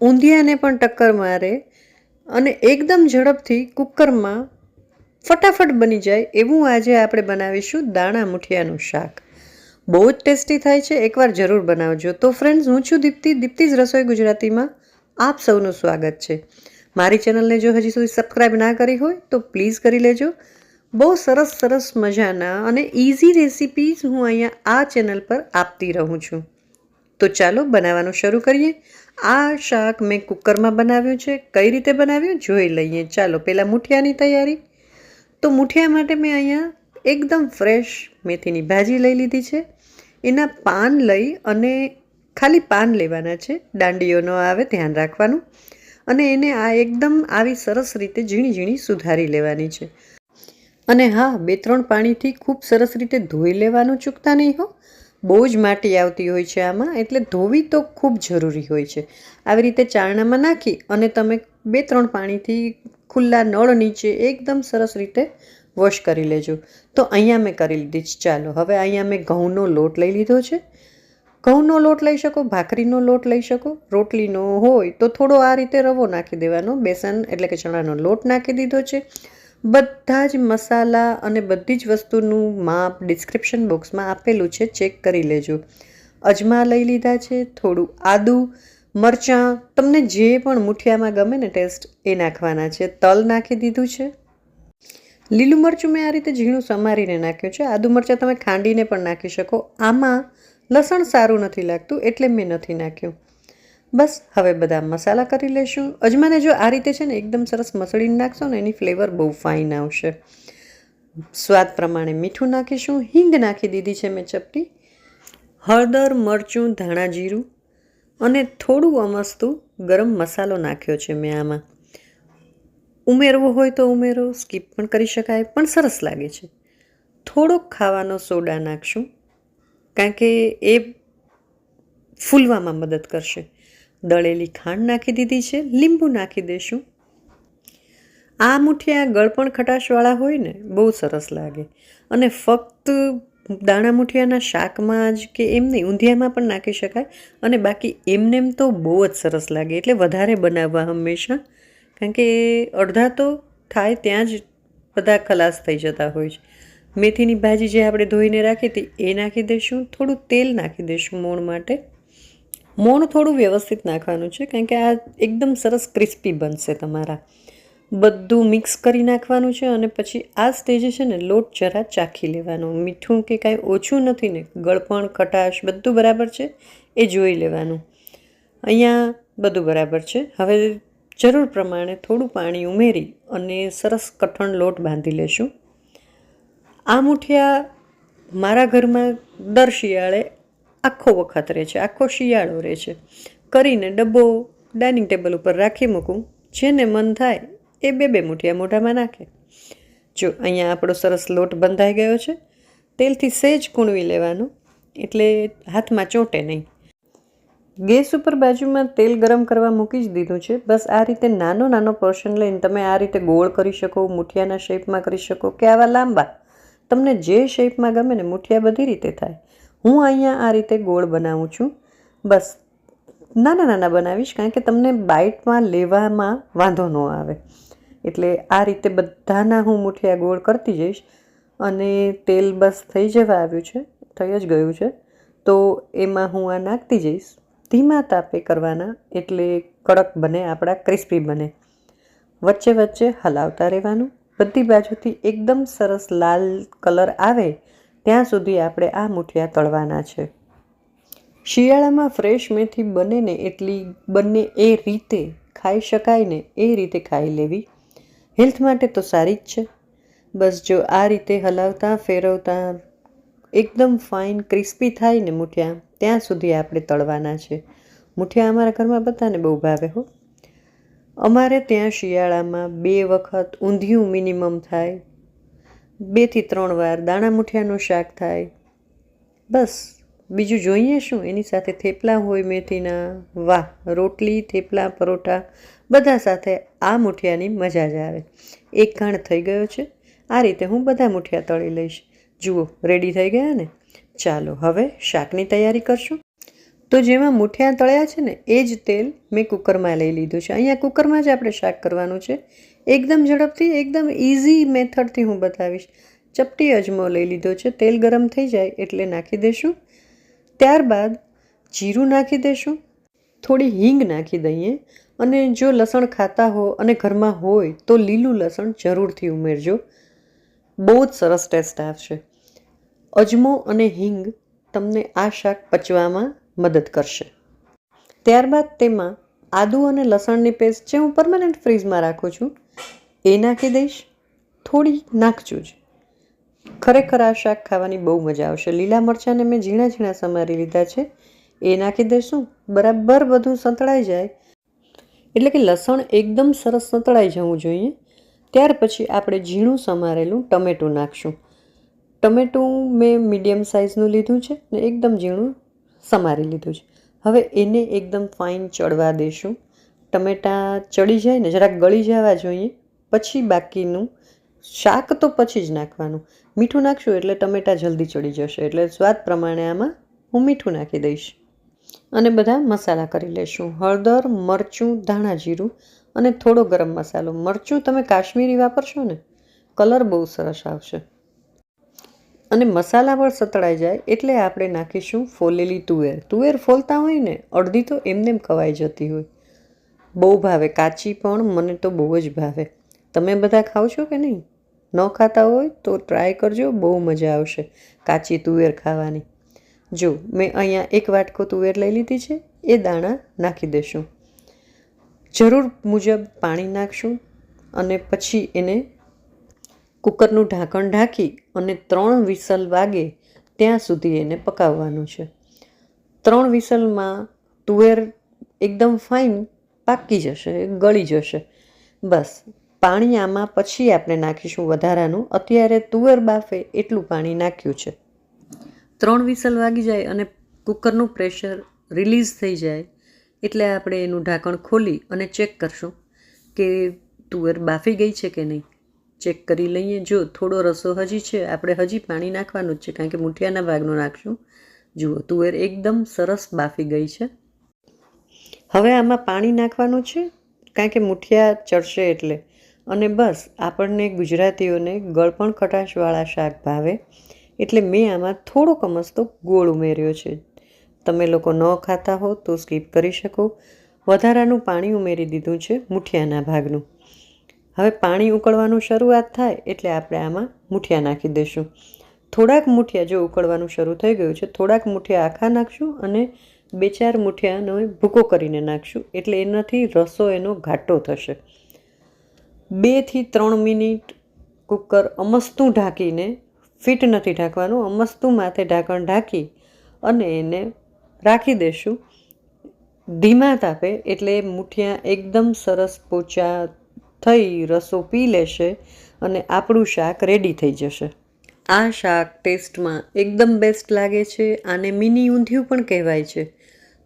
ઊંધિયાને પણ ટક્કર મારે અને એકદમ ઝડપથી કુકરમાં ફટાફટ બની જાય એવું આજે આપણે બનાવીશું દાણા મુઠિયાનું શાક. બહુ જ ટેસ્ટી થાય છે, એકવાર જરૂર બનાવજો. તો ફ્રેન્ડ્સ હું છું દીપ્તિ. દીપ્તિજ રસોઈ ગુજરાતીમાં આપ સૌનું સ્વાગત છે. મારી ચેનલને જો હજી સુધી સબસ્ક્રાઈબ ના કરી હોય, તો પ્લીઝ કરી લેજો. બહુ સરસ સરસ મજાના અને ઇઝી રેસિપીઝ હું અહીંયા આ ચેનલ પર આપતી રહું છું. તો ચાલો બનાવવાનું શરૂ કરીએ. આ શાક મેં કુકરમાં બનાવ્યું છે. કઈ રીતે બનાવ્યું? જોઈ લઈએ. ચાલો પહેલાં મૂઠિયાની તૈયારી. તો મૂઠિયા માટે મેં અહીંયા એકદમ ફ્રેશ મેથીની ભાજી લઈ લીધી છે. એના પાન લઈ અને ખાલી પાન લેવાના છે. દાંડીઓ ન આવે, ધ્યાન રાખવાનું. અને એને આ એકદમ આવી સરસ રીતે ઝીણી ઝીણી સુધારી લેવાની છે. અને હા, બે ત્રણ પાણીથી ખૂબ સરસ રીતે ધોઈ લેવાનું. ચૂકતા નહીં હો. બહુ જ માટી આવતી હોય છે આમાં, એટલે ધોવી તો ખૂબ જરૂરી હોય છે. આવી રીતે ચારણામાં નાખી અને તમે બે ત્રણ પાણીથી ખુલ્લા નળ નીચે એકદમ સરસ રીતે વોશ કરી લેજો. તો અહીંયા મેં કરી લીધી છે. ચાલો, હવે અહીંયા મેં ઘઉંનો લોટ લઈ લીધો છે. ઘઉંનો લોટ લઈ શકો, ભાખરીનો લોટ લઈ શકો, રોટલીનો હોય તો થોડો આ રીતે રવો નાખી દેવાનો, બેસન એટલે કે ચણાનો લોટ નાખી દીધો છે. બધા જ મસાલા અને બધી જ વસ્તુનું માપ ડિસ્ક્રિપ્શન બોક્સમાં આપેલું છે ચેક કરી લેજો. અજમા લઈ લીધા છે, થોડું આદું, મરચાં, તમને જે પણ મુઠિયામાં ગમે ને ટેસ્ટ એ નાખવાના છે. તલ નાખી દીધું છે. લીલું મરચું મેં આ રીતે ઝીણું સમારીને નાખ્યું છે. આદુ મરચાં તમે ખાંડીને પણ નાખી શકો. આમાં લસણ સારું નથી લાગતું એટલે મેં નથી નાખ્યું. બસ, હવે બધા મસાલા કરી લઈશું અજમાને જો આ રીતે છે ને એકદમ સરસ મસળીને નાખશો ને એની ફ્લેવર બહુ ફાઇન આવશે. સ્વાદ પ્રમાણે મીઠું નાખીશું. હિંગ નાખી દીધી છે મેં ચપટી. હળદર, મરચું, ધાણા જીરું અને થોડું અમસ્તું ગરમ મસાલો નાખ્યો છે મેં આમાં. ઉમેરવો હોય તો ઉમેરો, સ્કીપ પણ કરી શકાય, પણ સરસ લાગે છે. થોડોક ખાવાનો સોડા નાખશું, કારણ કે એ ફૂલવામાં મદદ કરશે. દળેલી ખાંડ નાખી દીધી છે, લીંબુ નાખી દઈશું આ મુઠિયા ગળપણ ખટાશવાળા હોય ને, બહુ સરસ લાગે. અને ફક્ત દાણા મુઠિયાના શાકમાં જ કે એમ ઊંધિયામાં પણ નાખી શકાય. અને બાકી એમનેમ તો બહુ જ સરસ લાગે, એટલે વધારે બનાવવા હંમેશા. કારણ કે અડધા તો થાય, ત્યાં જ બધા ખલાસ થઈ જતા હોય છે. મેથીની ભાજી જે આપણે ધોઈને રાખી હતી, એ નાખી દઈશું થોડું તેલ નાખી દઈશું મોણ માટે. મોણ થોડું વ્યવસ્થિત નાખવાનું છે, કારણ કે આ એકદમ સરસ ક્રિસ્પી બનશે તમારા. બધું મિક્સ કરી નાખવાનું છે અને પછી આ સ્ટેજે છે ને લોટ જરા ચાખી લેવાનું. મીઠું કે કાંઈ ઓછું નથી ને, ગળપણ, ખટાશ બધું બરાબર છે, એ જોઈ લેવાનું. અહીંયા બધું બરાબર છે. હવે જરૂર પ્રમાણે થોડું પાણી ઉમેરી અને સરસ કઠણ લોટ બાંધી લેશું. આ મુઠિયા મારા ઘરમાં દર શિયાળે આખો વખત રહે છે, આખો શિયાળો રહે છે. કરીને ડબ્બો ડાઇનિંગ ટેબલ ઉપર રાખી મૂકું, જેને મન થાય એ બે બે મુઠિયા મોઢામાં નાખે. જો અહીંયા આપણો સરસ લોટ બંધાઈ ગયો છે, તેલથી સહેજ કૂણવી લેવાનું, એટલે હાથમાં ચોંટે નહીં. ગેસ ઉપર બાજુમાં તેલ ગરમ કરવા મૂકી જ દીધું છે, બસ આ રીતે નાનો નાનો પોર્શન લઈને તમે આ રીતે ગોળ કરી શકો, મુઠિયાના શેપમાં કરી શકો, કે આવા લાંબા. તમને જે શેપમાં ગમે ને મુઠિયા બધી રીતે થાય. હું અહીંયા આ રીતે ગોળ બનાવું છું. બસ, નાના નાના બનાવીશ કારણ કે તમને બાઇટમાં લેવામાં વાંધો ન આવે. એટલે આ રીતે બધાના હું મુઠિયા ગોળ કરતી જઈશ અને તેલ બસ થઈ જવા આવ્યું છે, થઈ જ ગયું છે. તો એમાં હું આ નાખતી જઈશ. ધીમા તાપે કરવાના એટલે કડક બને, આપણા ક્રિસ્પી બને. વચ્ચે વચ્ચે હલાવતા રહેવાનું. બધી બાજુથી એકદમ સરસ લાલ કલર આવે ત્યાં સુધી આપણે આ મુઠિયા તળવાના છે. શિયાળામાં ફ્રેશ મેથી બને ને એટલી બંને એ રીતે ખાઈ શકાય ને એ રીતે ખાઈ લેવી. હેલ્થ માટે તો સારી જ છે. બસ જો આ રીતે હલાવતા, ફેરવતા એકદમ ફાઇન, ક્રિસ્પી થાય ને મુઠિયા, ત્યાં સુધી આપણે તળવાના છે. મુઠિયા અમારા ઘરમાં બધાને બહુ ભાવે હો. અમારે ત્યાં શિયાળામાં બે વખત ઊંધિયું મિનિમમ થાય બેથી ત્રણ વાર દાણા મુઠિયાનું શાક થાય. બસ, બીજું જોઈએ શું? એની સાથે થેપલા હોય મેથીના. વાહ, રોટલી, થેપલા, પરોઠા, બધા સાથે આ મુઠિયાની મજા જ આવે. એક ઘાણ થઈ ગયો છે. આ રીતે હું બધા મુઠિયા તળી લઈશ. જુઓ રેડી થઈ ગયા ને? ચાલો, હવે શાકની તૈયારી કરશું. તો જેમાં મુઠિયા તળ્યા છે ને, એ જ તેલ મેં કુકરમાં લઈ લીધું છે. અહીંયા કુકરમાં જ આપણે શાક કરવાનું છે. એકદમ ઝડપથી, એકદમ ઇઝી મેથડથી હું બતાવીશ. ચપટી અજમો લઈ લીધો છે, તેલ ગરમ થઈ જાય એટલે નાખી દઈશું ત્યારબાદ જીરું નાખી દઈશું થોડી હિંગ નાખી દઈએ. અને જો લસણ ખાતા હો અને ઘરમાં હોય તો લીલું લસણ જરૂરથી ઉમેરજો. બહુ જ સરસ ટેસ્ટ આવશે. અજમો અને હિંગ તમને આ શાક પચવામાં મદદ કરશે. ત્યારબાદ તેમાં આદુ અને લસણની પેસ્ટ જે હું પરમાનન્ટ ફ્રીઝમાં રાખું છું. એ નાખી દઈશ. થોડી નાખજો જ. ખરેખર આ શાક ખાવાની બહુ મજા આવશે. લીલા મરચાંને મેં ઝીણા ઝીણા સમારી લીધા છે. એ નાખી દઈશું. બરાબર બધું સંતળાઈ જાય. એટલે કે લસણ એકદમ સરસ સંતળાઈ જવું જોઈએ. ત્યાર પછી આપણે ઝીણું સમારેલું ટમેટું નાખશું. ટમેટું મેં મીડિયમ સાઇઝનું લીધું છે ને એકદમ ઝીણું સમારી લીધું છે. હવે એને એકદમ ફાઇન ચડવા દઈશું ટમેટાં ચડી જાય ને, જરાક ગળી જવા જોઈએ. પછી બાકીનું શાક તો પછી જ નાખવાનું. મીઠું નાખશું એટલે ટમેટાં જલ્દી ચડી જશે. એટલે સ્વાદ પ્રમાણે આમાં હું મીઠું નાખી દઈશ. અને બધા મસાલા કરી લઈશું હળદર, મરચું, ધાણા જીરું અને થોડો ગરમ મસાલો. મરચું તમે કાશ્મીરી વાપરશો ને, કલર બહુ સરસ આવશે. અને મસાલા પણ સતળાઈ જાય એટલે આપણે નાખીશું ફોલેલી તુવેર. તુવેર ફોલતા હોય ને, અડધી તો એમને એમ ખવાઈ જતી હોય. બહુ ભાવે, કાચી પણ મને તો બહુ જ ભાવે. તમે બધા ખાવ છો કે નહીં? ન ખાતા હોય તો ટ્રાય કરજો, બહુ મજા આવશે કાચી તુવેર ખાવાની. જો, મેં અહીંયા એક વાટકો તુવેર લઈ લીધી છે, એ દાણા નાખી દઈશું જરૂર મુજબ પાણી નાખશું અને પછી એને કુકરનું ઢાંકણ ઢાંકી અને ત્રણ વિસલ વાગે ત્યાં સુધી એને પકાવવાનું છે. ત્રણ વિસલમાં તુવેર એકદમ ફાઇન પાકી જશે, ગળી જશે. બસ, પાણી આમાં પછી આપણે નાખીશું વધારાનું. અત્યારે તુવેર બાફે એટલું પાણી નાખ્યું છે. ત્રણ વિસલ વાગી જાય અને કુકરનું પ્રેશર રિલીઝ થઈ જાય એટલે આપણે એનું ઢાંકણ ખોલી અને ચેક કરશું કે તુવેર બાફી ગઈ છે કે નહીં. ચેક કરી લઈએ. જો થોડો રસો હજી છે, આપણે હજી પાણી નાખવાનું જ છે, કારણ કે મૂઠિયાના ભાગનું નાખશું. જુઓ, તુવેર એકદમ સરસ બાફી ગઈ છે. હવે આમાં પાણી નાખવાનું છે, કારણ કે મુઠિયા ચડશે એટલે. અને બસ, આપણને ગુજરાતીઓને ગળપણ ખટાશવાળા શાક ભાવે. એટલે મેં આમાં થોડોક અમસ્તો ગોળ ઉમેર્યો છે. તમે લોકો ન ખાતા હો તો સ્કીપ કરી શકો. વધારાનું પાણી ઉમેરી દીધું છે મુઠિયાના ભાગનું. હવે પાણી ઉકળવાનું શરૂઆત થાય એટલે આપણે આમાં મૂઠિયા નાખી દઈશું થોડાક મૂઠિયા જો ઉકળવાનું શરૂ થઈ ગયું છે, થોડાક મૂઠિયા આખા નાખશું અને બે ચાર મૂઠિયાનો ભૂકો કરીને નાખશું એટલે એનાથી રસો એનો ઘાટો થશે. બેથી ત્રણ મિનિટ કુકર અમસ્તું ઢાંકીને, ફિટ નથી ઢાંકવાનું, અમસ્તું માથે ઢાંકણ ઢાંકી અને એને રાખી દઈશું ધીમા તાપે એટલે મૂઠિયા એકદમ સરસ પોચા થઈ રસો પી લેશે અને આપણું શાક રેડી થઈ જશે. આ શાક ટેસ્ટમાં એકદમ બેસ્ટ લાગે છે આને મિની ઊંધિયું પણ કહેવાય છે.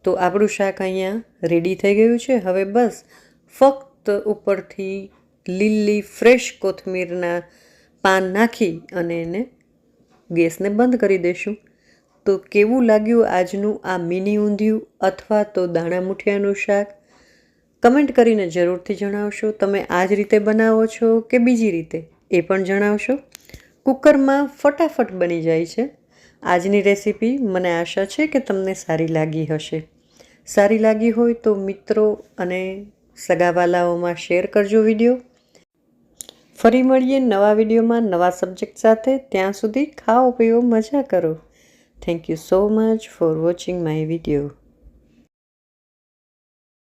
તો આપણું શાક અહીંયા રેડી થઈ ગયું છે. હવે બસ ફક્ત ઉપરથી લીલી ફ્રેશ કોથમીરના પાન નાખી અને એને ગેસને બંધ કરી દઈશું. તો કેવું લાગ્યું આજનું આ મિની ઊંધિયું અથવા તો દાણા મુઠિયાનું શાક? કમેન્ટ કરીને જરૂરથી જણાવશો. તમે આ જ રીતે બનાવો છો કે બીજી રીતે? એ પણ જણાવશો. કુકરમાં ફટાફટ બની જાય છે. આજની રેસીપી મને આશા છે કે તમને સારી લાગી હશે. સારી લાગી હોય તો મિત્રો અને સગાવાલાઓમાં શેર કરજો વીડિયો. ફરી મળીએ નવા વિડીયોમાં નવા સબ્જેક્ટ સાથે. ત્યાં સુધી ખાઓ, પીઓ, મજા કરો. Thank you so much for watching my video